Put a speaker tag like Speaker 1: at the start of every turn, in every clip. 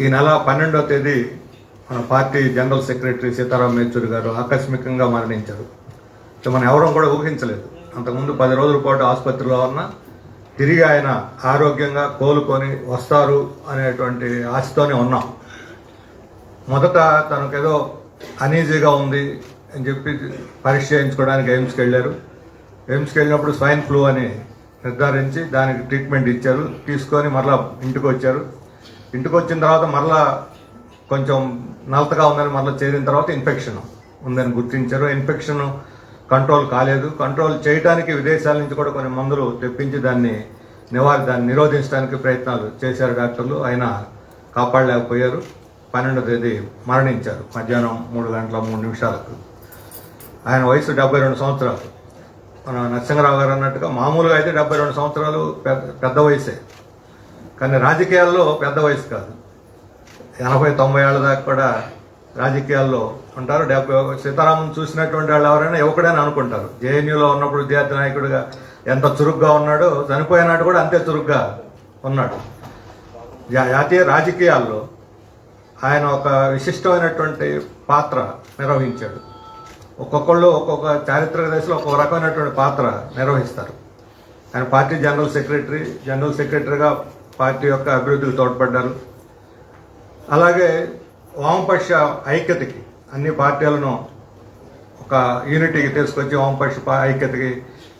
Speaker 1: ఈ నెల పన్నెండవ తేదీ మన party general secretary Sitaram Yechury garu ఆకస్మికంగా మరణించారు. సో మనం ఎవరూ కూడా ఊహించలేదు. అంతకుముందు పది రోజుల పాటు ఆసుపత్రిలో ఉన్న తిరిగి ఆయన ఆరోగ్యంగా కోలుకొని వస్తారు అనేటువంటి ఆశతోనే ఉన్నాం. మొదట తనకేదో అనీజీగా ఉంది అని చెప్పి పరీక్ష చేయించుకోవడానికి ఎయిమ్స్కి వెళ్ళారు. ఎయిమ్స్కి వెళ్ళినప్పుడు స్వైన్ ఫ్లూ అని నిర్ధారించి దానికి ట్రీట్మెంట్ ఇచ్చారు. తీసుకొని మరలా ఇంటికి వచ్చారు. ఇంటికి వచ్చిన తర్వాత మరలా కొంచెం నలతగా ఉందని మరలా చేరిన తర్వాత ఇన్ఫెక్షన్ ఉందని గుర్తించారు. ఇన్ఫెక్షన్ కంట్రోల్ కాలేదు. కంట్రోల్ చేయడానికి విదేశాల నుంచి కూడా కొన్ని మందులు తెప్పించి దాన్ని నివారి దాన్ని నిరోధించడానికి ప్రయత్నాలు చేశారు డాక్టర్లు. అయినా కాపాడలేకపోయారు. పన్నెండో తేదీ మరణించారు. మధ్యాహ్నం మూడు గంటల మూడు నిమిషాలకు. ఆయన వయసు డెబ్బై రెండు సంవత్సరాలు. మన నరసింహరావు గారు అన్నట్టుగా మామూలుగా అయితే డెబ్బై రెండు సంవత్సరాలు పెద్ద పెద్ద వయసే. కానీ రాజకీయాల్లో పెద్ద వయసు కాదు. ఎనభై తొంభై ఏళ్ళ దాకా కూడా రాజకీయాల్లో ఉంటారు. డెబ్బై సీతారామన్ చూసినటువంటి వాళ్ళు ఎవరైనా యువకుడని అనుకుంటారు. జేఎన్యూలో ఉన్నప్పుడు విద్యార్థి నాయకుడిగా ఎంత చురుగ్గా ఉన్నాడో చనిపోయినాడు కూడా అంతే చురుగ్గా ఉన్నాడు. జా- జాతీయ రాజకీయాల్లో ఆయన ఒక విశిష్టమైనటువంటి పాత్ర నిర్వహించాడు. ఒక్కొక్కళ్ళు ఒక్కొక్క చారిత్రక దశలో ఒక్కొక్క రకమైనటువంటి పాత్ర నిర్వహిస్తారు. ఆయన పార్టీ జనరల్ సెక్రటరీ జనరల్ సెక్రటరీగా పార్టీ యొక్క అభివృద్ధికి తోడ్పడ్డారు. అలాగే వామపక్ష ఐక్యతకి అన్ని పార్టీలను ఒక యూనిటీకి తీసుకొచ్చి వామపక్ష ఐక్యతకి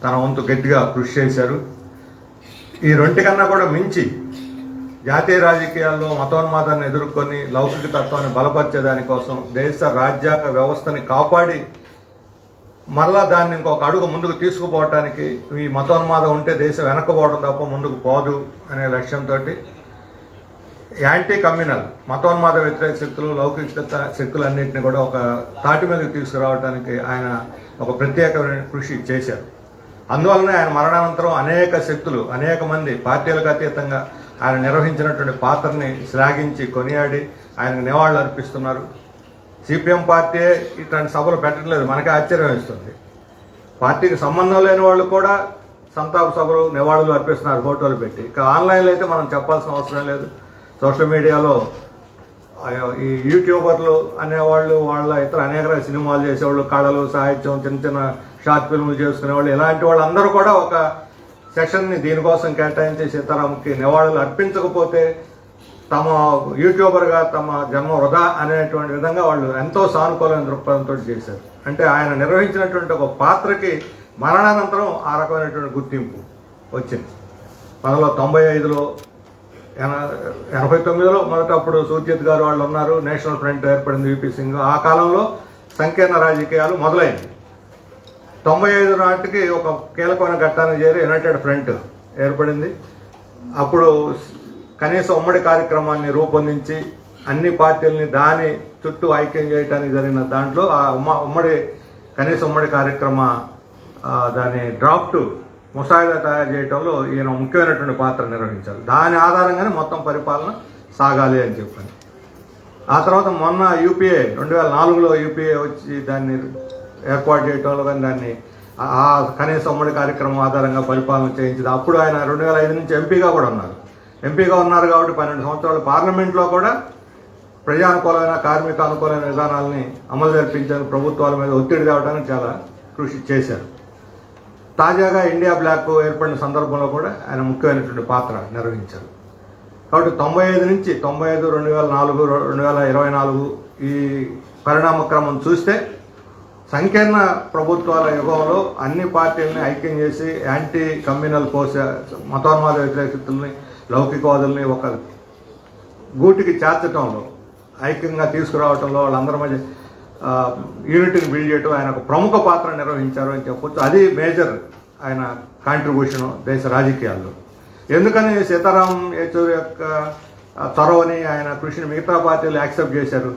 Speaker 1: తన వంతు గట్టిగా కృషి చేశారు. ఈ రెంటికన్నా కూడా మించి జాతీయ రాజకీయాల్లో మతోన్మాదాన్ని ఎదుర్కొని లౌకిక తత్వాన్ని బలపరిచే దానికోసం దేశ రాజ్యాంగ వ్యవస్థని కాపాడి మరలా దాన్ని ఇంకొక అడుగు ముందుకు తీసుకుపోవటానికి ఈ మతోన్మాదం ఉంటే దేశం వెనక్కపోవడం తప్ప ముందుకు పోదు అనే లక్ష్యంతో యాంటీ కమ్యూనల్ మతోన్మాద వ్యతిరేక శక్తులు లౌకిక శక్తులన్నింటినీ కూడా ఒక తాటి మీదకి తీసుకురావడానికి ఆయన ఒక ప్రత్యేకమైన కృషి చేశారు. అందువలనే ఆయన మరణానంతరం అనేక శక్తులు అనేక మంది పార్టీలకు అతీతంగా ఆయన నిర్వహించినటువంటి పాత్రని శ్లాఘించి కొనియాడి ఆయనకు నివాళులు అర్పిస్తున్నారు సిపిఎం పార్టీ ఇట్లాంటి సభలు పెట్టట్లేదు. మనకే ఆశ్చర్యం ఇస్తుంది పార్టీకి సంబంధం లేని వాళ్ళు కూడా సంతాప సభలు నివాళులు అర్పిస్తున్నారు ఫోటోలు పెట్టి. ఇక ఆన్లైన్లో అయితే మనం చెప్పాల్సిన అవసరం లేదు. సోషల్ మీడియాలో ఈ యూట్యూబర్లు అనేవాళ్ళు వాళ్ళ ఇతర అనేక రకాల సినిమాలు చేసేవాళ్ళు కళలు సాహిత్యం చిన్న చిన్న షార్ట్ ఫిల్మ్లు చేసుకునేవాళ్ళు. ఇలాంటి వాళ్ళందరూ కూడా ఒక సెషన్ని దీనికోసం కేటాయించి సీతారాంకి నివాళులు అర్పించకపోతే తమ యూట్యూబర్గా తమ జన్మ వృధా అనేటువంటి విధంగా వాళ్ళు ఎంతో సానుకూలమైన దృక్పథంతో చేశారు. అంటే ఆయన నిర్వహించినటువంటి ఒక పాత్రకి మరణానంతరం ఆ రకమైనటువంటి గుర్తింపు వచ్చింది. పంతొమ్మిది తొంభై ఐదులో ఎన- ఎనభై తొమ్మిదిలో మొదట అప్పుడు సూర్జిత్ గారు వాళ్ళు ఉన్నారు నేషనల్ ఫ్రంట్ ఏర్పడింది యూపీ సింగ్. ఆ కాలంలో సంకీర్ణ రాజకీయాలు మొదలైంది. తొంభై ఐదు నాటికి ఒక కీలకమైన ఘట్టాన్ని చేరి యునైటెడ్ ఫ్రంట్ ఏర్పడింది. అప్పుడు కనీస ఉమ్మడి కార్యక్రమాన్ని రూపొందించి అన్ని పార్టీలని దాని చుట్టూ ఐక్యం చేయడానికి జరిగిన దాంట్లో ఆ ఉమ్మ ఉమ్మడి కనీస ఉమ్మడి కార్యక్రమ దాని డ్రాఫ్ట్ ముసాయిదా తయారు చేయడంలో ఈయన ముఖ్యమైనటువంటి పాత్ర నిర్వహించారు. దాని ఆధారంగానే మొత్తం పరిపాలన సాగాలి అని చెప్పాను. ఆ తర్వాత మొన్న యూపీఏ రెండు వేల నాలుగులో యూపీఏ వచ్చి దాన్ని ఏర్పాటు చేయటంలో కానీ దాన్ని ఆ కనీస ఉమ్మడి కార్యక్రమం ఆధారంగా పరిపాలన చేయించింది. అప్పుడు ఆయన రెండు వేల ఐదు నుంచి ఎంపీగా కూడా ఉన్నారు. ఎంపీగా ఉన్నారు కాబట్టి పన్నెండు సంవత్సరాలు పార్లమెంట్లో కూడా ప్రజానుకూలమైన కార్మిక అనుకూలమైన విధానాలని అమలు జరిపించారు ప్రభుత్వాల మీద ఒత్తిడి తేవడానికి చాలా కృషి చేశారు. తాజాగా ఇండియా బ్లాక్ ఏర్పడిన సందర్భంలో కూడా ఆయన ముఖ్యమైనటువంటి పాత్ర నిర్వహించారు. కాబట్టి తొంభై ఐదు నుంచి తొంభై ఐదు రెండు వేల నాలుగు రెండు వేల ఇరవై నాలుగు ఈ పరిణామ క్రమం చూస్తే సంకీర్ణ ప్రభుత్వాల యుగంలో అన్ని పార్టీలని ఐక్యం చేసి యాంటీ కమ్యూనల్ కోస మతోన్మాద వ్యతిరేకతల్ని లౌకికవాదుల్ని ఒక గూటికి చేర్చడంలో ఐక్యంగా తీసుకురావడంలో వాళ్ళందరి మధ్య యూనిట్ని బిల్డ్ చేయడం ఆయన ఒక ప్రముఖ పాత్ర నిర్వహించారు అని చెప్పొచ్చు. అది మేజర్ ఆయన కాంట్రిబ్యూషన్ దేశ రాజకీయాల్లో. ఎందుకని సీతారాం యేచూరి యొక్క ఆ, చొరవని ఆయన కృషిని మిగతా పార్టీలు యాక్సెప్ట్ చేశారు?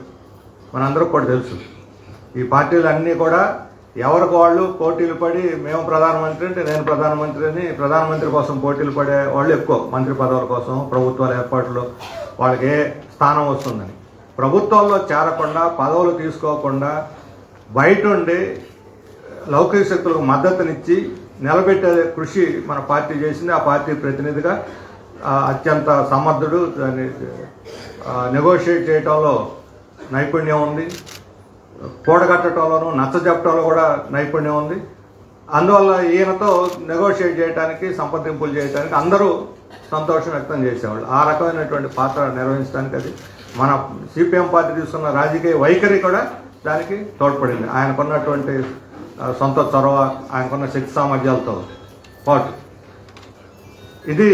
Speaker 1: మనందరికి కూడా తెలుసు. ఈ పార్టీలు అన్నీ కూడా ఎవరికి వాళ్ళు పోటీలు పడి మేము ప్రధానమంత్రి అంటే నేను ప్రధానమంత్రి అని ప్రధానమంత్రి కోసం పోటీలు పడే వాళ్ళు ఎక్కువ మంత్రి పదవుల కోసం ప్రభుత్వాల ఏర్పాట్లు వాళ్ళకి ఏ స్థానం వస్తుందని. ప్రభుత్వాల్లో చేరకుండా పదవులు తీసుకోకుండా బయట ఉండి లౌకిక శక్తులకు మద్దతునిచ్చి నిలబెట్టే కృషి మన పార్టీ చేసింది. ఆ పార్టీ ప్రతినిధిగా అత్యంత సమర్థుడు దాన్ని నెగోషియేట్ చేయటంలో నైపుణ్యం ఉంది. కూడగట్టడంలోనూ నచ్చజెప్పటంలో కూడా నైపుణ్యం ఉంది. అందువల్ల ఈయనతో నెగోషియేట్ చేయడానికి సంప్రదింపులు చేయడానికి అందరూ సంతోషం వ్యక్తం చేసేవాళ్ళు. ఆ రకమైనటువంటి పాత్ర నిర్వహించడానికి అది మన సిపిఎం పార్టీ తీసుకున్న రాజకీయ వైఖరి కూడా దానికి తోడ్పడింది. ఆయనకున్నటువంటి సొంత చొరవ ఆయనకున్న శక్తి సామర్థ్యాలతో పాటు. ఇది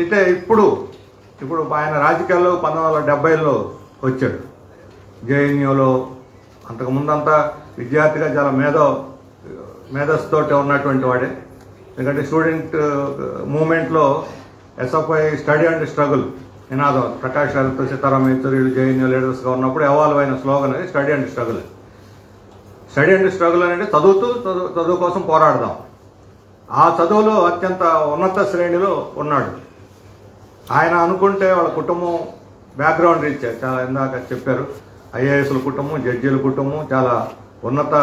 Speaker 1: అయితే ఇప్పుడు ఇప్పుడు ఆయన రాజకీయాల్లో పంతొమ్మిది వందల డెబ్బైలో వచ్చాడు. జేఎన్యూలో అంతకుముందంతా విద్యార్థిగా చాలా మేధో మేధస్సుతోటి ఉన్నటువంటి వాడే. ఎందుకంటే స్టూడెంట్ మూమెంట్లో ఎస్ఎఫ్ఐ స్టడీ అండ్ స్ట్రగుల్ నినాదం ప్రకాష్ రావుతో సీతారాం యేచూరి జేఎన్యూ లీడర్స్గా ఉన్నప్పుడు ఎవాల్వ్ అయిన స్లోగన్ అది study and struggle. Study and struggle అనేది చదువుతూ చదువు చదువు కోసం పోరాడదాం. ఆ చదువులో అత్యంత ఉన్నత శ్రేణిలో ఉన్నాడు. ఆయన అనుకుంటే వాళ్ళ కుటుంబం బ్యాక్గ్రౌండ్ రీచ్ చాలా ఇందాక చెప్పారు. ఐఏఎస్ల కుటుంబం జడ్జీల కుటుంబం చాలా ఉన్నత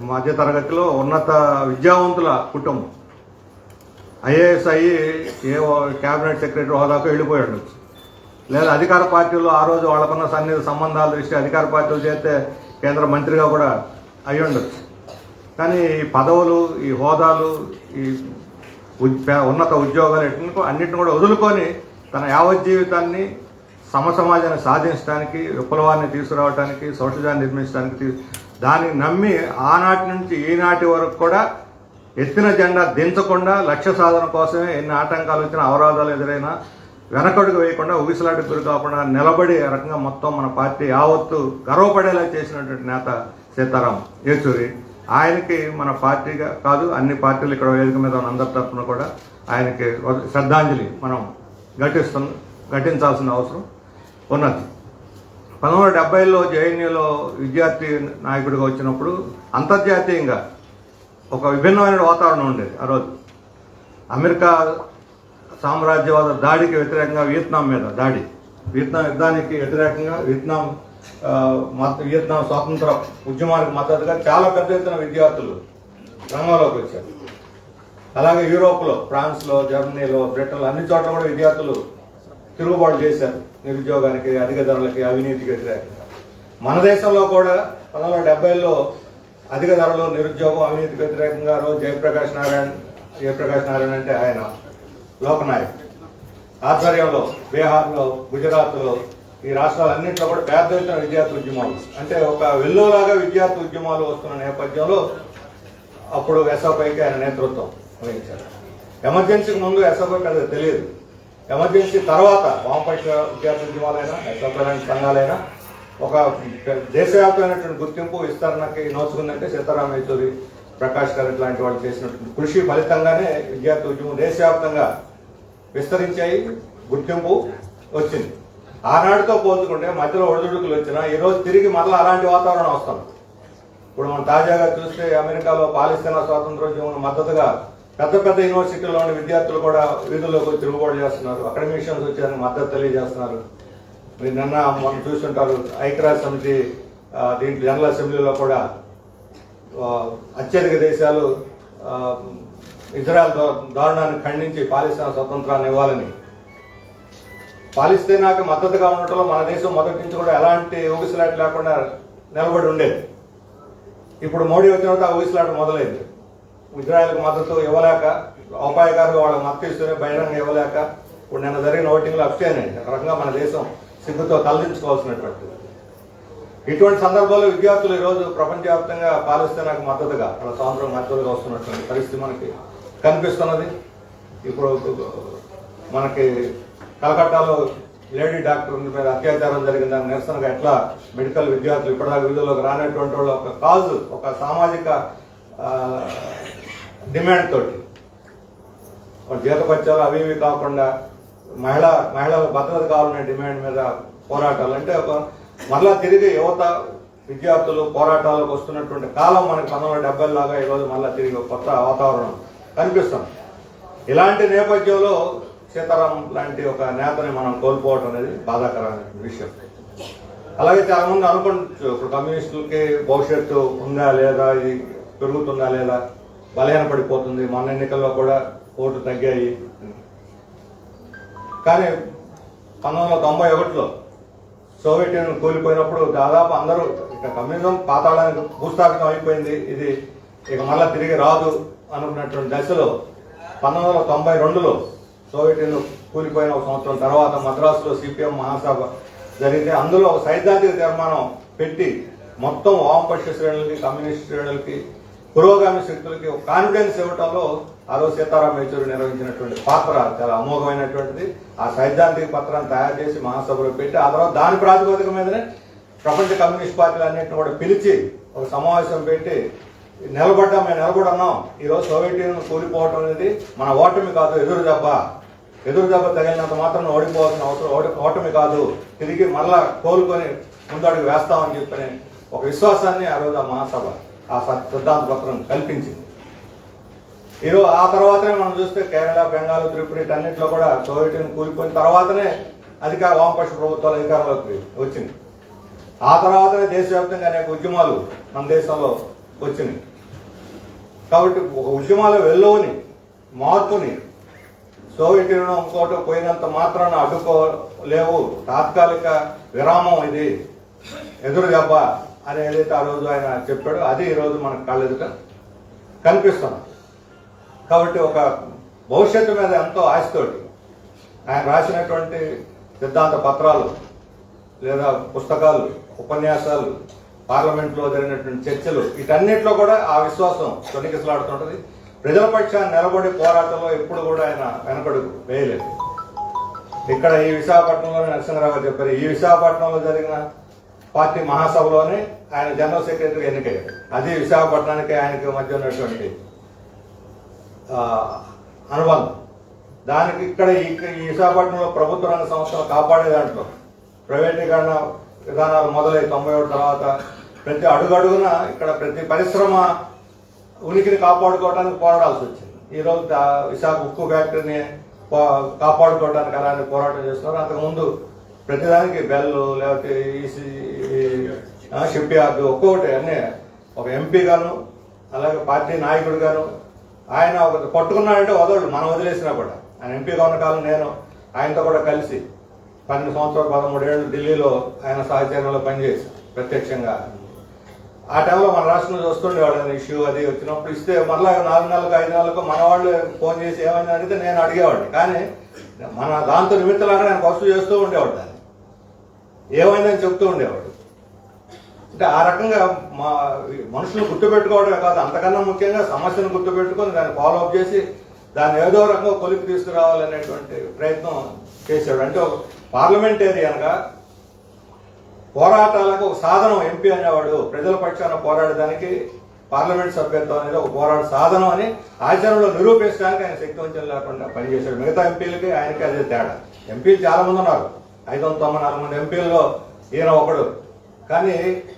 Speaker 1: మధ్యతరగతిలో ఉన్నత విద్యావంతుల కుటుంబం. ఐఏఎస్ అయ్యి ఏ క్యాబినెట్ సెక్రటరీ హోదాకు వెళ్ళిపోయాడు. లేదా అధికార పార్టీలో ఆ రోజు వాళ్ళకున్న సన్నిధి సంబంధాల దృష్టి అధికార పార్టీలు చేస్తే కేంద్ర మంత్రిగా కూడా అయి ఉండొచ్చు. కానీ ఈ పదవులు ఈ హోదాలు ఈ ఉద్- ఉన్నత ఉద్యోగాలు అన్నింటిని అన్నిటిని కూడా వదులుకొని తన యావత్ సమసమాజాన్ని సమ సమాజాన్ని సాధించడానికి విప్లవాన్ని తీసుకురావడానికి సౌషజాన్ని నిర్మించడానికి తీ- దాన్ని నమ్మి ఆనాటి నుంచి ఈనాటి వరకు కూడా ఎత్తిన జెండా దించకుండా లక్ష్య సాధన కోసమే ఎన్ని ఆటంకాలు వచ్చినా అవరోధాలు ఎదురైనా వెనకడుగు వేయకుండా ఉగిసలాటకు గురి కాకుండా నిలబడి రకంగా మొత్తం మన పార్టీ యావత్తు గర్వపడేలా చేసినటువంటి నేత సీతారాం యేచూరి. ఆయనకి మన పార్టీగా కాదు అన్ని పార్టీలు ఇక్కడ వేదిక మీద ఉన్న అందరి తరఫున కూడా ఆయనకి శ్రద్ధాంజలి మనం ఘటిస్తు ఘటించాల్సిన అవసరం. ఉన్నది. పంతొమ్మిది వందల డెబ్బైలో జేఎన్యూలో విద్యార్థి నాయకుడిగా వచ్చినప్పుడు అంతర్జాతీయంగా ఒక విభిన్నమైన వాతావరణం ఉండేది ఆ రోజు. అమెరికా సామ్రాజ్యవాద దాడికి వ్యతిరేకంగా వియత్నాం మీద దాడి. వియత్నాం యుద్ధానికి వ్యతిరేకంగా వియత్నాం మత వియత్నాం స్వాతంత్ర ఉద్యమానికి మద్దతుగా చాలా పెద్ద ఎత్తున విద్యార్థులు రంగంలోకి వచ్చారు. అలాగే యూరోప్లో ఫ్రాన్స్లో జర్మనీలో బ్రిటన్లో అన్ని చోట్ల కూడా విద్యార్థులు తిరుగుబాటు చేశారు. నిరుద్యోగానికి అధిక ధరలకి అవినీతికి వ్యతిరేకంగా. మన దేశంలో కూడా పంతొమ్మిది వందల డెబ్బైలో అధిక ధరలు నిరుద్యోగం అవినీతికి వ్యతిరేకంగా రోజు జయప్రకాష్ నారాయణ జయప్రకాష్ నారాయణ అంటే ఆయన లోకనాయక్ ఆధ్వర్యంలో బీహార్లో గుజరాత్లో ఈ రాష్ట్రాలన్నింటిలో కూడా పెద్ద ఎత్తున విద్యార్థి ఉద్యమాలు. అంటే ఒక వెల్లోలాగా విద్యార్థి ఉద్యమాలు వస్తున్న నేపథ్యంలో అప్పుడు ఎస్ఎఫ్ఐకి ఆయన నేతృత్వం వహించారు. ఎమర్జెన్సీకి ముందు ఎస్ఎఫ్ఐ పెద్ద తెలియదు. ఎమర్జెన్సీ తర్వాత వామపక్ష విద్యార్థి ఉద్యమాలైనా ఎస్ఎఫ్ఐ సంఘాలైనా ఒక దేశవ్యాప్తమైనటువంటి గుర్తింపు విస్తరణకి నోచుకుందంటే సీతారాం యేచూరి ప్రకాష్ గారు లాంటి వాళ్ళు చేసినటువంటి కృషి ఫలితంగానే విద్యార్థి ఉద్యమం దేశవ్యాప్తంగా విస్తరించాయి గుర్తింపు వచ్చింది. ఆనాటితో పోల్చుకుంటే మధ్యలో ఒడిదుడుకులు వచ్చినా ఈరోజు తిరిగి మరలా అలాంటి వాతావరణం వస్తుంది. ఇప్పుడు మనం తాజాగా చూస్తే అమెరికాలో పాలిస్తీనా స్వాతంత్రోద్యమం మద్దతుగా పెద్ద పెద్ద యూనివర్సిటీలో ఉన్న విద్యార్థులు కూడా వీధుల్లోకి వచ్చి తిరుగుబాటు చేస్తున్నారు. అకాడమిషియన్స్ వచ్చారని మద్దతు తెలియజేస్తున్నారు. మీరు నిన్న మనం చూస్తుంటారు ఐక్యరాజ్య సమితి దీంట్లో జనరల్ అసెంబ్లీలో కూడా అత్యధిక దేశాలు ఆ, ఇజ్రాయెల్ దారుణాన్ని ఖండించి పాలిస్తాన్ స్వతంత్రాన్ని ఇవ్వాలని. పాలిస్తీనాకి మద్దతుగా ఉండటంలో మన దేశం మొదటి నుంచి కూడా ఎలాంటి ఊగిసలాట లేకుండా నిలబడి ఉండేది. ఇప్పుడు మోడీ వచ్చిన తర్వాత ఆ ఊగిసలాట మొదలైంది. ఇజ్రాయెల్కి మద్దతు ఇవ్వలేక అపాయకారులు వాళ్ళకి మద్దతు ఇస్తూనే బహిరంగ ఇవ్వలేక ఇప్పుడు నిన్న జరిగిన ఓటింగ్లో అబ్స్టైన్ అండి రకంగా మన దేశం సిగ్గుతో తలదించుకోవాల్సినటువంటిది. ఇటువంటి సందర్భాల్లో విద్యార్థులు ఈరోజు ప్రపంచవ్యాప్తంగా పాలిస్తీనాకు మద్దతుగా వాళ్ళ స్వాతంత్రం మద్దతుగా వస్తున్నటువంటి పరిస్థితి మనకి కనిపిస్తున్నది. ఇప్పుడు మనకి కలకట్టాలో లేడీ డాక్టర్ మీద అత్యాచారం జరిగిన దాని నిరసనగా ఎట్లా మెడికల్ విద్యార్థులు ఇప్పటిదాకా విధుల్లోకి రానటువంటి వాళ్ళు ఒక కాజు ఒక సామాజిక డిమాండ్ తోటి. జీతపత్యాలు అవి ఇవి కాకుండా మహిళ మహిళల భద్రత కావాలనే డిమాండ్ మీద పోరాటాలు. అంటే ఒక మరలా తిరిగి యువత విద్యార్థులు పోరాటాలకు వస్తున్నటువంటి కాలం మనకి పంతొమ్మిది డెబ్బై లాగా ఈరోజు మళ్ళీ తిరిగి ఒక కొత్త వాతావరణం కనిపిస్తుంది. ఇలాంటి నేపథ్యంలో సీతారాం లాంటి ఒక నేతని మనం కోల్పోవటం అనేది బాధాకరమైన విషయం. అలాగే చాలా ముందు అనుకుంటు ఇప్పుడు కమ్యూనిస్టులకి భవిష్యత్తు ఉందా లేదా ఇది పెరుగుతుందా లేదా బలహీన పడిపోతుంది. మన ఎన్నికల్లో కూడా ఓట్లు తగ్గాయి. కానీ పంతొమ్మిది వందల తొంభై ఒకటిలో సోవియట్ యూనియన్ కూలిపోయినప్పుడు దాదాపు అందరూ ఇక కమ్యూనిజం పాతాళానికి భూస్థాపితం అయిపోయింది. ఇది ఇక మళ్ళా తిరిగి రాదు అనుకున్నటువంటి దశలో పంతొమ్మిది వందల తొంభై రెండులో సోవియట్ యూనియన్ కూలిపోయిన ఒక సంవత్సరం తర్వాత మద్రాసులో సిపిఎం మహాసభ జరిగితే అందులో ఒక సైద్ధాంతిక తీర్మానం పెట్టి మొత్తం వామపక్ష శ్రేణులకి కమ్యూనిస్ట్ శ్రేణులకి పురోగామి శక్తులకి ఒక కాన్ఫిడెన్స్ ఇవ్వటంలో ఆ రోజు సీతారాం యేచూరి నిర్వహించినటువంటి పాత్ర చాలా అమోఘమైనటువంటిది. ఆ సైద్ధాంతిక పత్రాన్ని తయారు చేసి మహాసభలో పెట్టి ఆ తర్వాత దాని ప్రాతిపదిక మీదనే ప్రపంచ కమ్యూనిస్ట్ పార్టీలు అన్నింటిని కూడా పిలిచి ఒక సమావేశం పెట్టి నిలబడ్డాం మేము నిలబడున్నాం ఈరోజు సోవియట్ యూనియన్ కూలిపోవటం అనేది మన ఓటమి కాదు ఎదురు దెబ్బ. ఎదురు దెబ్బ తగిలినంత మాత్రం ఓడిపోవాల్సిన అవసరం ఓడి- ఓటమి కాదు. తిరిగి మళ్ళా కోలుకొని ముందడుగు వేస్తామని చెప్పని ఒక విశ్వాసాన్ని ఆ రోజు ఆ మహాసభ ఆ సత్- సిద్ధాంత పత్రం కల్పించింది. ఈరోజు ఆ తర్వాతనే మనం చూస్తే కేరళ బెంగాల్ త్రిపుర అన్నింటిలో కూడా సోవియట్ కూలిపోయిన తర్వాతనే అధికార వామపక్ష ప్రభుత్వాలు అధికారంలోకి వచ్చింది. ఆ తర్వాతనే దేశవ్యాప్తంగా అనేక ఉద్యమాలు మన దేశంలో వచ్చినాయి. కాబట్టి ఒక ఉద్యమాల వెళ్ళవని మార్పుని సోవియట్ యూనియన్ ఇంకోటి పోయినంత మాత్రాన అడ్డుకోలేవు. తాత్కాలిక విరామం ఇది. ఎదురు దెబ్బ అని ఏదైతే ఆ రోజు ఆయన చెప్పాడో అది ఈరోజు మనకు కళ్ళెదుట కనిపిస్తుంది. కాబట్టి ఒక భవిష్యత్తు మీద ఎంతో ఆశతోటి ఆయన రాసినటువంటి సిద్ధాంత పత్రాలు లేదా పుస్తకాలు ఉపన్యాసాలు పార్లమెంట్లో జరిగినటువంటి చర్చలు వీటన్నిటిలో కూడా ఆ విశ్వాసం తొనికిసలాడుతుంటుంది ప్రజల పక్షాన్ని నిలబడి పోరాటంలో ఎప్పుడు కూడా ఆయన వెనకడుగు వేయలేదు. ఇక్కడ ఈ విశాఖపట్నంలో నరసింహరావు గారు చెప్పారు ఈ విశాఖపట్నంలో జరిగిన పార్టీ మహాసభలోనే ఆయన జనరల్ సెక్రటరీ ఎన్నికయ్యారు అది విశాఖపట్నానికి ఆయనకి మధ్య ఉన్నటువంటి అనుబంధం. దానికి ఇక్కడ ఈ ఈ విశాఖపట్నంలో ప్రభుత్వ రంగ సంస్థలు కాపాడే దాంట్లో ప్రైవేటీకరణ విధానాలు మొదలై తొంభై ఒకటి తర్వాత ప్రతి అడుగడుగున ఇక్కడ ప్రతి పరిశ్రమ ఉనికిని కాపాడుకోవడానికి పోరాడాల్సి వచ్చింది. ఈరోజు విశాఖ ఉక్కు ఫ్యాక్టరీని కాపాడుకోవడానికి అలాంటి పోరాటం చేస్తున్నారు. అంతకుముందు ప్రతిదానికి బెల్ లేకపోతే ఈసీ షిప్ యార్డ్ ఒక్కొక్కటి అన్నీ. ఒక ఎంపీ గాను అలాగే పార్టీ నాయకుడు గాను ఆయన ఒక పట్టుకున్నాడంటే వదలడు మనం వదిలేసినా కూడా. ఆయన ఎంపీగా ఉన్న కాలం నేను ఆయనతో కూడా కలిసి పన్నెండు సంవత్సరాలు పదమూడేళ్ళు ఢిల్లీలో ఆయన సహచర్యంలో పనిచేసి ప్రత్యక్షంగా. ఆ టైంలో మన రాష్ట్రంలో చూస్తుండేవాడు ఆయన ఇష్యూ అది వచ్చినప్పుడు ఇస్తే మళ్ళీ నాలుగు నెలలకు ఐదు నెలలకు మన వాళ్ళు ఫోన్ చేసి ఏమైనా అడిగితే నేను అడిగేవాడిని. కానీ మన దాంతో నిమిత్తలాగా ఆయన వస్తువు చేస్తూ ఉండేవాడు. దాన్ని ఏమైందని చెప్తూ ఉండేవాడు. అంటే ఆ రకంగా మా మనుషులు గుర్తుపెట్టుకోవడమే కాదు అంతకన్నా ముఖ్యంగా సమస్యను గుర్తుపెట్టుకొని దాన్ని ఫాలో అప్ చేసి దాన్ని ఏదో రకంగా కొలిపి తీసుకురావాలనేటువంటి ప్రయత్నం చేశాడు అంటే ఒక పార్లమెంటేరియన్గా పోరాటాలకు ఒక సాధనం ఎంపీ అనేవాడు ప్రజల పక్షాన పోరాడడానికి పార్లమెంట్ సభ్యత్వం అనేది ఒక పోరాట సాధనం అని ఆచరణలో నిరూపించడానికి ఆయన శక్తివంచం లేకుండా పనిచేశాడు. మిగతా ఎంపీలకి ఆయనకి అదే తేడా. ఎంపీలు చాలామంది ఉన్నారు. ఐదు వందల తొంభై నాలుగు మంది ఎంపీల్లో ఈయన ఒకడు. కానీ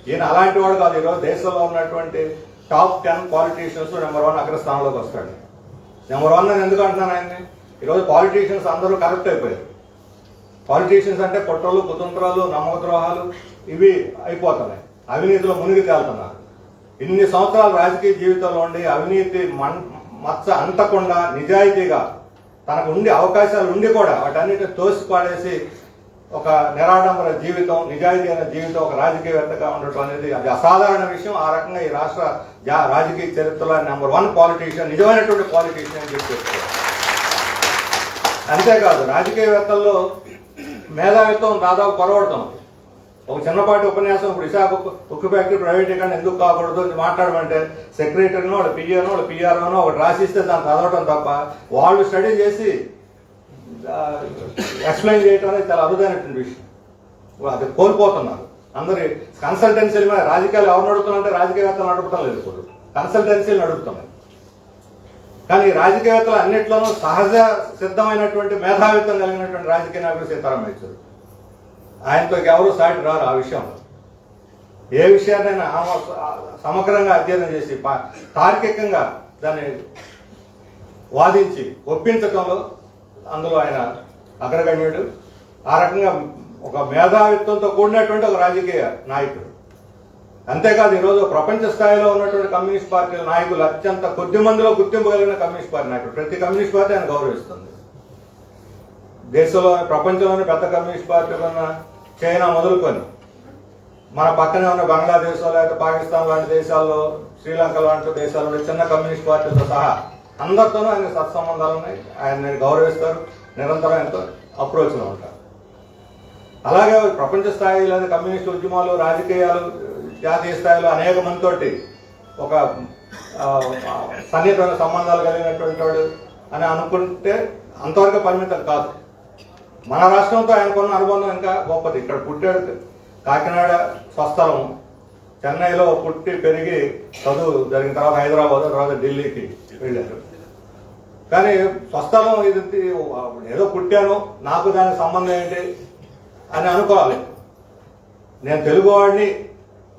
Speaker 1: ఈయన అలాంటి వాడు కాదు. ఈరోజు దేశంలో ఉన్నటువంటి top ten politicians number one అగ్రస్థానంలోకి వస్తాడు. నెంబర్ వన్ నేను ఎందుకు అంటున్నాను ఆయన్ని? ఈరోజు పాలిటీషియన్స్ అందరూ కరెక్ట్ అయిపోయారు. పాలిటీషియన్స్ అంటే కుట్రలు కుతంత్రాలు నమ్మకద్రోహాలు ఇవి అయిపోతున్నాయి. అవినీతిలో మునిగి తేలుతున్నారు. ఇన్ని సంవత్సరాల రాజకీయ జీవితంలో ఉండి అవినీతి మన్ మచ్చ అంటకుండా నిజాయితీగా తనకు ఉండే అవకాశాలు ఉండి కూడా వాటన్నిటిని తోసిపాడేసి ఒక నిరాడంబర జీవితం నిజాయితీ అయిన జీవితం ఒక రాజకీయవేత్తగా ఉండటం అనేది అది అసాధారణ విషయం. ఆ రకంగా ఈ రాష్ట్ర జా- రాజకీయ చరిత్రలో నెంబర్ వన్ పాలిటీషియన్ నిజమైనటువంటి పాలిటీషియన్ అని చెప్పి అంతేకాదు రాజకీయవేత్తల్లో మేధావిత్వం దాదాపు పొరవడుతుంది ఒక చిన్నపాటి ఉపన్యాసం ఇప్పుడు విశాఖ ఉక్కు- ఉక్కు ఫ్యాక్టరీ ప్రైవేటీకరణ ఎందుకు కాకూడదు అని మాట్లాడమంటే సెక్రటరీనో వాళ్ళ పిఏనో వాళ్ళ పిఆర్ఓనో ఒకటి రాసిస్తే దాన్ని చదవటం తప్ప వాళ్ళు స్టడీ చేసి ఎక్స్ప్లెయిన్ చేయటం అనేది చాలా అరుదైనటువంటి విషయం. అది కోల్పోతున్నారు. అందరి కన్సల్టెన్సీల మీద రాజకీయాలు ఎవరు నడుపుతున్నారంటే రాజకీయవేత్తలు నడుపుతాం లేదు ఇప్పుడు. కన్సల్టెన్సీలు నడుపుతున్నాయి కానీ రాజకీయవేత్తలు అన్నిట్లోనూ సహజ సిద్ధమైనటువంటి మేధావిత్వం కలిగినటువంటి రాజకీయ నాయకుడు సీతారాం యేచూరి ఆయనతో ఎవరు సాటి రారు ఆ విషయంలో. ఏ విషయాన్నైనా ఆమె సమగ్రంగా అధ్యయనం చేసి తార్కికంగా దాన్ని వాదించి ఒప్పించటంలో అందులో ఆయన అగ్రగణ్యుడు. ఆ రకంగా ఒక మేధావిత్వంతో కూడినటువంటి ఒక రాజకీయ నాయకుడు. అంతేకాదు ఈరోజు ప్రపంచ స్థాయిలో ఉన్నటువంటి కమ్యూనిస్ట్ పార్టీల నాయకులు అత్యంత కొద్ది మందిలో గుర్తింపు కలిగిన కమ్యూనిస్ట్ పార్టీ నాయకుడు. ప్రతి కమ్యూనిస్ట్ పార్టీ ఆయన గౌరవిస్తుంది. దేశంలో ప్రపంచంలోని పెద్ద కమ్యూనిస్ట్ పార్టీ ఉన్న చైనా మొదలుకొని మన పక్కనే ఉన్న బంగ్లాదేశ్ లేకపోతే పాకిస్తాన్ లాంటి దేశాల్లో శ్రీలంక లాంటి దేశాల్లో చిన్న కమ్యూనిస్ట్ పార్టీలతో సహా అందరితోనూ ఆయన సత్సంబంధాలు ఉన్నాయి. ఆయన్ని గౌరవిస్తారు నిరంతరం ఎంతో అప్రోచ్లో ఉంటారు. అలాగే ప్రపంచ స్థాయిలో కమ్యూనిస్ట్ ఉద్యమాలు రాజకీయాలు జాతీయ స్థాయిలో అనేక మందితోటి ఒక సన్నిహిత సన్నిహితమైన సంబంధాలు కలిగినటువంటి వాడు అని అనుకుంటే అంతవరకు పరిమితం కాదు. మన రాష్ట్రంతో ఆయనకున్న అనుబంధం ఇంకా గొప్పది. ఇక్కడ పుట్టాడు కాకినాడ స్వస్థలం. చెన్నైలో పుట్టి పెరిగి చదువు జరిగిన తర్వాత హైదరాబాద్ తర్వాత ఢిల్లీకి వెళ్ళారు. కానీ స్వస్థలం ఇది ఏదో పుట్టాను నాకు దానికి సంబంధం ఏంటి అని అనుకోవాలి. నేను తెలుగు వాడిని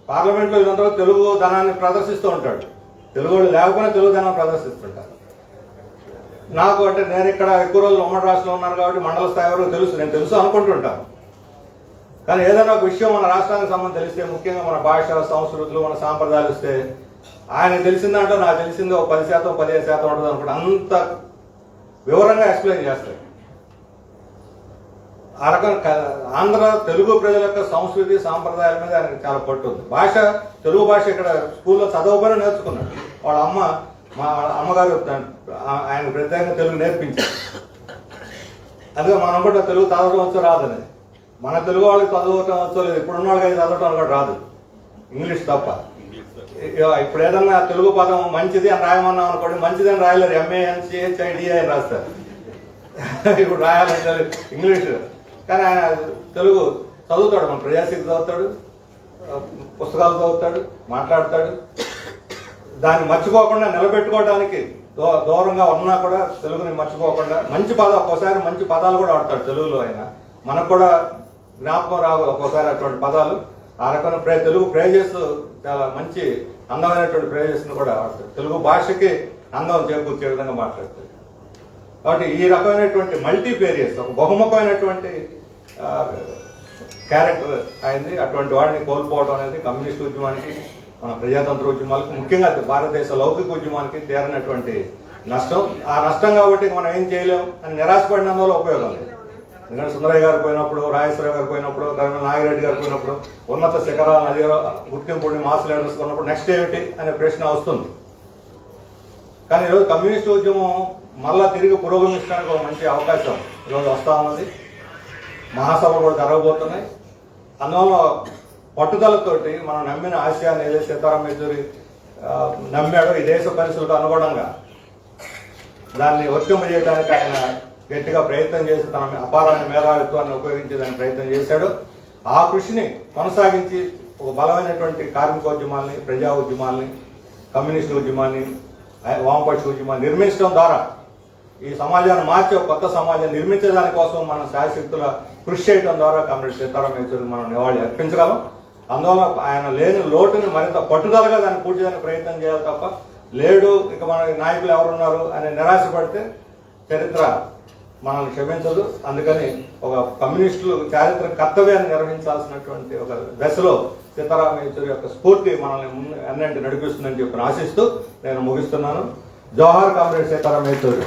Speaker 1: పార్లమెంట్లో ఇదంతా తెలుగు ధనాన్ని ప్రదర్శిస్తూ ఉంటాడు. తెలుగు వాళ్ళు లేకపోయినా తెలుగు ధనాన్ని ప్రదర్శిస్తుంటారు నాకు అంటే నేను ఇక్కడ ఎక్కువ రోజులు ఉమ్మడి రాష్ట్రంలో ఉన్నాను కాబట్టి మండల స్థాయి వరకు తెలుసు. నేను తెలుసు అనుకుంటుంటాను కానీ ఏదైనా ఒక విషయం మన రాష్ట్రానికి సంబంధం తెలిస్తే ముఖ్యంగా మన భాష సంస్కృతులు మన సాంప్రదాయాలు వస్తే ఆయన తెలిసిందంటే నాకు తెలిసింది ఒక పది శాతం పదిహేను శాతం ఉంటుంది అనుకుంటే. అంత వివరంగా ఎక్స్ప్లెయిన్ చేస్తాయి. ఆ రకం ఆంధ్ర తెలుగు ప్రజల యొక్క సంస్కృతి సాంప్రదాయాల మీద ఆయనకు చాలా పట్టుంది భాష తెలుగు భాష ఇక్కడ స్కూల్లో చదవబోనే నేర్చుకున్నాడు. వాళ్ళ అమ్మ మా అమ్మగారు ఆయన ప్రత్యేకంగా తెలుగు నేర్పించారు. అదే మనం కూడా తెలుగు చదవడం వచ్చో రాదని మన తెలుగు వాళ్ళకి చదవటం వచ్చో లేదు. ఇప్పుడున్న వాళ్ళకి అది చదవటం కూడా రాదు. ఇంగ్లీష్ తప్ప. ఇప్పుడు ఏదన్నా తెలుగు పదం మంచిది అని రాయమన్నాం అనుకోండి మంచిది అని రాయలేరు. ఎంఏఎన్సిహెచ్ఐడి అని రాస్తారు. ఇప్పుడు రాయాలంటే ఇంగ్లీష్. కానీ ఆయన తెలుగు చదువుతాడు మన ప్రజాశక్తి చదువుతాడు పుస్తకాలు చదువుతాడు మాట్లాడతాడు. దాన్ని మర్చిపోకుండా నిలబెట్టుకోవడానికి దూ- దూరంగా ఉన్నా కూడా తెలుగుని మర్చిపోకుండా మంచి పదం ఒక్కోసారి మంచి పదాలు కూడా వాడతాడు తెలుగులో ఆయన. మనకు కూడా జ్ఞాపకం రావు ఒక్కోసారి అటువంటి పదాలు. ఆ రకమైన ప్రే తెలుగు ప్రేజెస్ చాలా మంచి అందమైనటువంటి ప్రేజెస్ను కూడా వాడతారు తెలుగు భాషకి అందం చేకూర్చే విధంగా మాట్లాడతారు. కాబట్టి ఈ రకమైనటువంటి మల్టీ పేరియస్ ఒక బహుముఖమైనటువంటి క్యారెక్టర్ అయింది. అటువంటి వాడిని కోల్పోవడం అనేది కమ్యూనిస్ట్ ఉద్యమానికి మన ప్రజాతంత్ర ఉద్యమాలకు ముఖ్యంగా భారతదేశ లౌకిక ఉద్యమానికి తీరనటువంటి నష్టం. ఆ నష్టం కాబట్టి మనం ఏం చేయలేం అని నిరాశపడినందువల్ల ఉపయోగం లేదు. ఎందుకంటే సుందరయ్య గారు పోయినప్పుడు రాజేశ్వర గారు పోయినప్పుడు ధర్మ నాగిరెడ్డి గారు పోయినప్పుడు ఉన్నత శిఖరాల నదిలో గుర్తింపుని మాస్ లీడర్స్ నెక్స్ట్ ఏమిటి అనే ప్రశ్న వస్తుంది. కానీ ఈరోజు కమ్యూనిస్ట్ ఉద్యమం మళ్ళా తిరిగి పురోగమించడానికి ఒక మంచి అవకాశం ఈరోజు వస్తూ ఉన్నది. మహాసభలు కూడా జరగబోతున్నాయి. అందువల్ల పట్టుదలతోటి మనం నమ్మిన ఆశయాన్ని ఏదైతే సీతారాం యేచూరి నమ్మాడో ఈ దేశ పరిస్థితులకు అనుగుణంగా దాన్ని వర్తింపజేయడానికి ఆయన గట్టిగా ప్రయత్నం చేసి తన అపారమైన మేధావిత్వాన్ని ఉపయోగించేదాన్ని ప్రయత్నం చేశాడు. ఆ కృషిని కొనసాగించి ఒక బలమైనటువంటి కార్మికోద్యమాల్ని ప్రజా ఉద్యమాల్ని కమ్యూనిస్టు ఉద్యమాన్ని వామపక్ష ఉద్యమాన్ని నిర్మించడం ద్వారా ఈ సమాజాన్ని మార్చి కొత్త సమాజాన్ని నిర్మించడానికి కోసం మనం శాయశక్తుల కృషి చేయడం ద్వారా కమ్యూనిస్ట్ సీతారాం యేచూరి మనం నివాళి అర్పించగలం. అందువల్ల ఆయన లేని లోటుని మరింత పట్టుదలగా దాన్ని పూర్తి చేయడానికి ప్రయత్నం చేయాలి తప్ప లేడు ఇక మన నాయకులు ఎవరున్నారు అనే నిరాశపడితే చరిత్ర మనల్ని క్షమించదు. అందుకని ఒక కమ్యూనిస్టులు చారిత్రక కర్తవ్యాన్ని నిర్వహించాల్సినటువంటి ఒక దశలో సీతారాం యేచూరి యొక్క స్ఫూర్తి మనల్ని ముందు అన్నింటి నడిపిస్తుందని చెప్పి ఆశిస్తూ నేను ముగిస్తున్నాను. జవహర్ కామ్రేడ్ సీతారాం యేచూరి.